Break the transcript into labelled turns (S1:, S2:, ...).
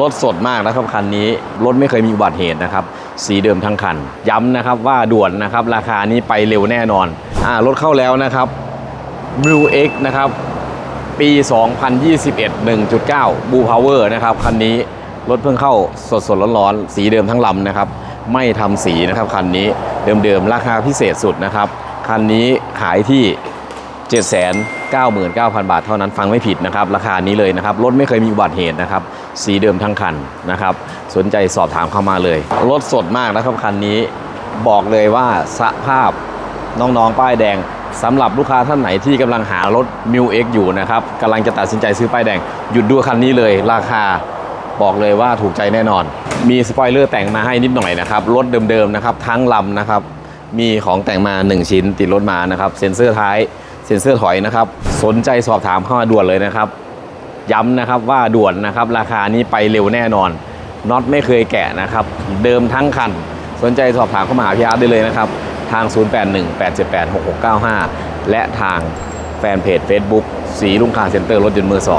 S1: รถสดมากนะครับคันนี้รถไม่เคยมีอุบัติเหตุนะครับ สีเดิมทั้งคัน ย้ำนะครับว่าด่วนนะครับ ราคานี้ไปเร็วแน่นอนอ่ารถเข้าแล้วนะครับ b l u e X นะครับ ปี 2021 1.9 Blue Power นะครับคันนี้รถเพิ่งเข้าสดสดร้อนๆสีเดิมทั้งลำนะครับ ไม่ทำสีนะครับคันนี้เดิมๆราคาพิเศษสุดนะครับคันนี้ขายที่ 99,000 บาทเท่านั้นฟังไม่ผิดนะครับ ราคานี้เลยนะครับ รถไม่เคยมีอุบัติเหตุนะครับ สีเดิมทั้งคันนะครับ สนใจสอบถามเข้ามาเลย รถสดมากนะครับคันนี้บอกเลยว่าสภาพน้องๆ ป้ายแดงสำหรับลูกค้าท่านไหนที่กำลังหารถ m ิวเอยู่นะครับกำลังจะตัดสินใจซื้อป้ายแดง หยุดดูคันนี้เลย ราคาบอกเลยว่าถูกใจแน่นอน มีสปอยเลอร์แต่งมาให้นิดหน่อยนะครับรถเดิมๆนะครับทั้งลำนะครับมีของแต่งมา 1 ชิ้นติดรถมานะครับเซ็นเซอร์ท้าย เซ็นเซอร์ถอยนะครับ สนใจสอบถามเข้ามาด่วนเลยนะครับ ย้ำนะครับว่าด่วนนะครับ ราคานี้ไปเร็วแน่นอนน็อตไม่เคยแกะนะครับ เดิมทั้งคัน สนใจสอบถามเข้ามาหาพี่อาร์ตได้เลยนะครับ ทาง 0818786695 และทางแฟนเพจ Facebook สีลุงคาเซ็นเตอร์รถยนต์มือ2